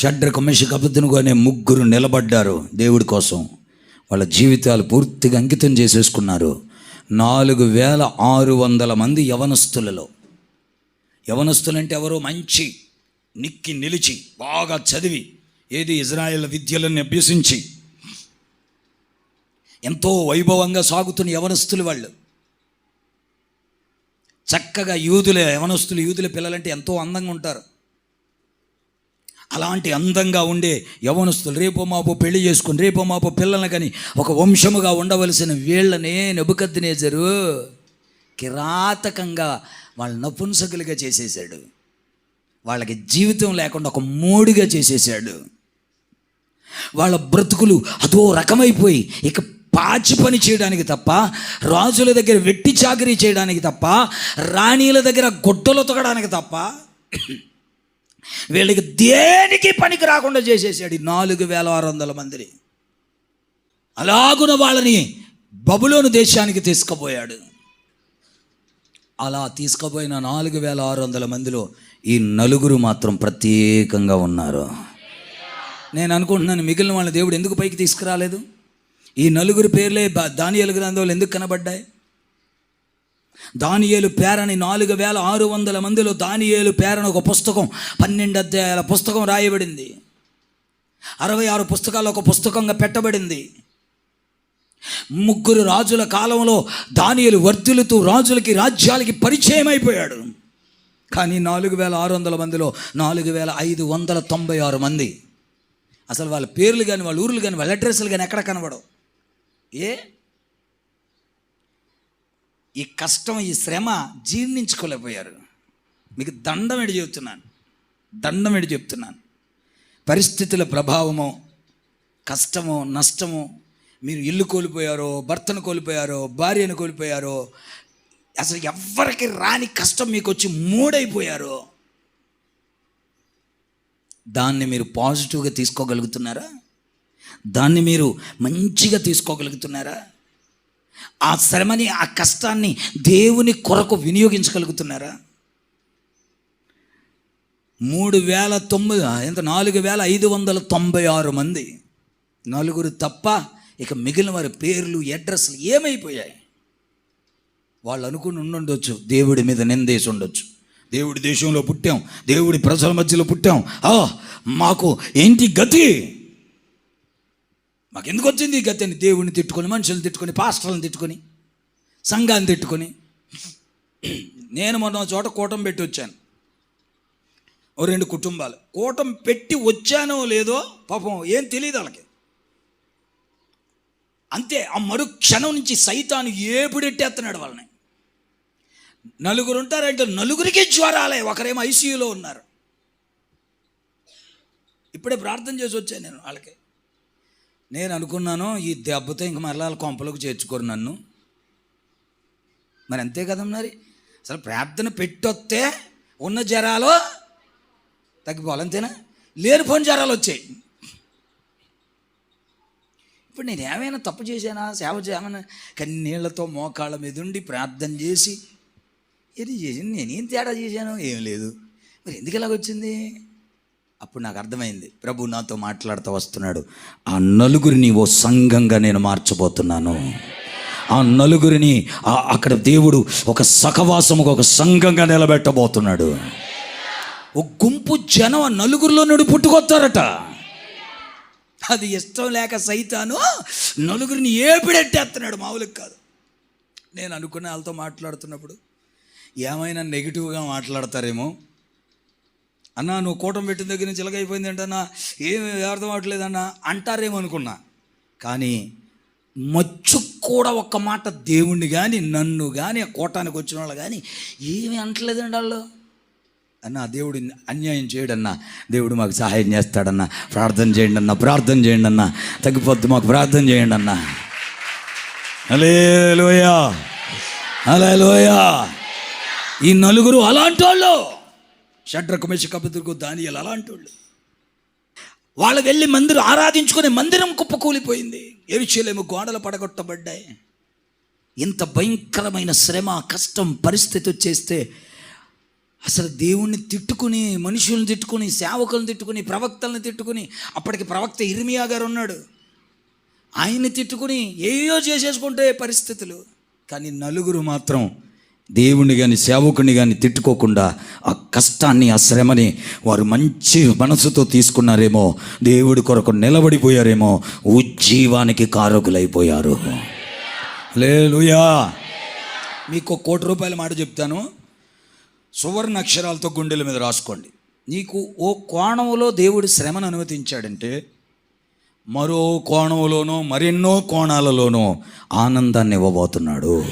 షడ్రకు మెషకు అబద్ధనుగు ముగ్గురు నిలబడ్డారు దేవుడి కోసం. వాళ్ళ జీవితాలు పూర్తిగా అంకితం చేసేసుకున్నారు. నాలుగు వేల ఆరు వందల మంది యవనస్తులలో. యవనస్తులంటే ఎవరో మంచి నిక్కి నిలిచి బాగా చదివి ఏది ఇజ్రాయెల్ విద్యలను అభ్యసించి ఎంతో వైభవంగా సాగుతున్న యవనస్తులు వాళ్ళు. చక్కగా యూదుల యవనస్తులు యూదుల పిల్లలంటే ఎంతో అందంగా ఉంటారు. అలాంటి అందంగా ఉండే యవనస్తులు రేపో మాపో పెళ్ళి చేసుకుని రేపో మాపో పిల్లల్ని కానీ ఒక వంశముగా ఉండవలసిన వీళ్ళనే నెబుకద్దినేజరు కిరాతకంగా వాళ్ళ నపుంసకులుగా చేసేసాడు వాళ్ళకి జీవితం లేకుండా ఒక మూడిగా చేసేసాడు వాళ్ళ బ్రతుకులు అదో రకమైపోయి ఇక పాచి పని చేయడానికి తప్ప రాజుల దగ్గర వెట్టి చాకరీ చేయడానికి తప్ప రాణీల దగ్గర గొడ్డలు తొగడానికి తప్ప వీళ్ళకి దేనికి పనికి రాకుండా చేసేసాడు ఈ నాలుగు వేల ఆరు వందల మందిని. అలాగున వాళ్ళని బబులోను దేశానికి తీసుకుపోయాడు. అలా తీసుకుపోయిన నాలుగు వేల ఆరు వందల మందిలో ఈ నలుగురు మాత్రం ప్రత్యేకంగా ఉన్నారు. నేను అనుకుంటున్నాను మిగిలిన వాళ్ళ దేవుడు ఎందుకు పైకి తీసుకురాలేదు? ఈ నలుగురు పేర్లే దాని దానియేలు గ్రంథంలో ఎందుకు కనబడ్డాయి? దానియేలు పేరని నాలుగు వేల ఆరు వందల మందిలో దానియేలు పేరని ఒక పుస్తకం పన్నెండు అధ్యాయాల పుస్తకం రాయబడింది. అరవై ఆరు పుస్తకాలు ఒక పుస్తకంగా పెట్టబడింది. ముగ్గురు రాజుల కాలంలో దానియలు వర్ధిల్లుతూ రాజులకి రాజ్యాలకి పరిచయం అయిపోయాడు కానీ నాలుగు వేల ఆరు వందల మందిలో నాలుగు వేల ఐదు వందల తొంభై ఆరు మంది. అసలు వాళ్ళ పేర్లు కానీ వాళ్ళ ఊర్లు కానీ వాళ్ళ అడ్రస్లు కానీ ఎక్కడ కనబడవు? ఏ? ఈ కష్టం ఈ శ్రమ జీర్ణించుకోలేకపోయారు. మీకు దండం ఎడి చెప్తున్నాను దండం ఎడి చెప్తున్నాను. పరిస్థితుల ప్రభావము కష్టము నష్టము మీరు ఇల్లు కోల్పోయారో భర్తను కోల్పోయారో భార్యను కోల్పోయారో అసలు ఎవ్వరికి రాని కష్టం మీకు వచ్చి మూడైపోయారో దాన్ని మీరు పాజిటివ్గా తీసుకోగలుగుతున్నారా? దాన్ని మీరు మంచిగా తీసుకోగలుగుతున్నారా? ఆ శ్రమని ఆ కష్టాన్ని దేవుని కొరకు వినియోగించగలుగుతున్నారా? మూడు వేల తొమ్మిది ఎంత? నాలుగు వేల ఐదు వందల తొంభై ఆరు మంది. నలుగురు తప్ప ఇక మిగిలిన వారి పేర్లు అడ్రస్లు ఏమైపోయాయి? వాళ్ళు అనుకుని ఉండుండొచ్చు. దేవుడి మీద నిందేసి ఉండొచ్చు. దేవుడి దేశంలో పుట్టాం. దేవుడి ప్రజల మధ్యలో పుట్టాం. ఆ మాకు ఏంటి గతి? మాకు ఎందుకు వచ్చింది ఈ గతి అని దేవుడిని తిట్టుకొని మనుషులను తిట్టుకొని పాస్టర్లను తిట్టుకొని సంఘాన్ని తిట్టుకొని. నేను మొన్న చోట కూటం పెట్టి వచ్చాను. ఓ రెండు కుటుంబాలు. కూటం పెట్టి వచ్చానో లేదో పాపం ఏం తెలియదు వాళ్ళకి. అంతే ఆ మరుక్షణం నుంచి సైతాను ఏపుడెట్టేస్తున్నాడు వాళ్ళని. నలుగురు ఉంటారంటే నలుగురికి జ్వరాలే ఒకరేమో ఐసీయూలో ఉన్నారు. ఇప్పుడే ప్రార్థన చేసి వచ్చాను నేను వాళ్ళకి. నేను అనుకున్నాను ఈ దెబ్బతో ఇంక మరలా కొంపలకు చేర్చుకోరు నన్ను. మరి అంతే కదా మరి? అసలు ప్రార్థన పెట్టొస్తే ఉన్న జ్వరాలు తగ్గిపోవాలి అంతేనా? లేనిపోని జ్వరాలు వచ్చాయి. ఇప్పుడు నేను ఏమైనా తప్పు చేశానా? సేవ చేయమని? కన్నీళ్ళతో మోకాళ్ళ మీద ఉండి ప్రార్థన చేసి ఇది చేసి నేనేం తేడా చేశాను? ఏం లేదు. మరి ఎందుకు ఇలాగొచ్చింది? వచ్చింది అప్పుడు నాకు అర్థమైంది. ప్రభు నాతో మాట్లాడుతూ వస్తున్నాడు. ఆ నలుగురిని ఓ సంఘంగా నేను మార్చబోతున్నాను. ఆ నలుగురిని అక్కడ దేవుడు ఒక సకవాసముకు ఒక సంఘంగా నిలబెట్టబోతున్నాడు. ఒక గుంపు జనం ఆ నలుగురిలో నుండి పుట్టుకొస్తారట. అది ఇష్టం లేక సైతాను నలుగురిని ఏపిడెట్టేస్తున్నాడు మామూలుగా కాదు. నేను అనుకున్న వాళ్ళతో మాట్లాడుతున్నప్పుడు ఏమైనా నెగిటివ్గా మాట్లాడతారేమో. అన్నా నువ్వు కూటం పెట్టిన దగ్గర నుంచి ఇలాగైపోయింది ఏంటన్నా? ఏమి అర్థం అవ్వట్లేదన్నా అంటారేమో అనుకున్నా. కానీ మచ్చు కూడా ఒక్క మాట దేవుణ్ణి కానీ నన్ను కానీ ఆ కూటానికి వచ్చిన వాళ్ళు కానీ ఏమి అంటలేదండి వాళ్ళు. అన్న దేవుడు అన్యాయం చేయడన్నా దేవుడు మాకు సహాయం చేస్తాడన్నా ప్రార్థన చేయండి అన్న ప్రార్థన చేయండి అన్న తగ్గిపోద్దు మాకు ప్రార్థన చేయండి అన్న అలే లోయా అలే లోయా ఈ నలుగురు అలాంటి వాళ్ళు. షడ్రకు మెషకబుద్రుకు దానియలు అలాంటి వాళ్ళు వాళ్ళు వెళ్ళి మందిరం ఆరాధించుకునే మందిరం కుప్పకూలిపోయింది ఎరుచలేము గోడలు పడగొట్టబడ్డాయి. ఇంత భయంకరమైన శ్రమ కష్టం పరిస్థితి వచ్చేస్తే అసలు దేవుణ్ణి తిట్టుకుని మనుషుల్ని తిట్టుకుని సేవకులను తిట్టుకుని ప్రవక్తలను తిట్టుకుని అప్పటికి ప్రవక్త ఇర్మియా గారు ఉన్నాడు. ఆయన్ని తిట్టుకుని ఏయో చేసేసుకుంటే పరిస్థితులు. కానీ నలుగురు మాత్రం దేవుణ్ణి కానీ సేవకుని కానీ తిట్టుకోకుండా ఆ కష్టాన్ని ఆ శ్రమని వారు మంచి మనసుతో తీసుకున్నారేమో దేవుడి కొరకు నిలబడిపోయారేమో ఉజ్జీవానికి కారకులైపోయారు. లేలుయా మీకు కోటి రూపాయల మాట చెప్తాను. సువర్ణ అక్షరాలతో గుండెల మీద రాసుకోండి. నీకు ఓ కోణంలో దేవుడు శ్రమను అనుమతించాడంటే మరో కోణంలోనో మరెన్నో కోణాలలోనో ఆనందాన్ని ఇవ్వబోతున్నాడు.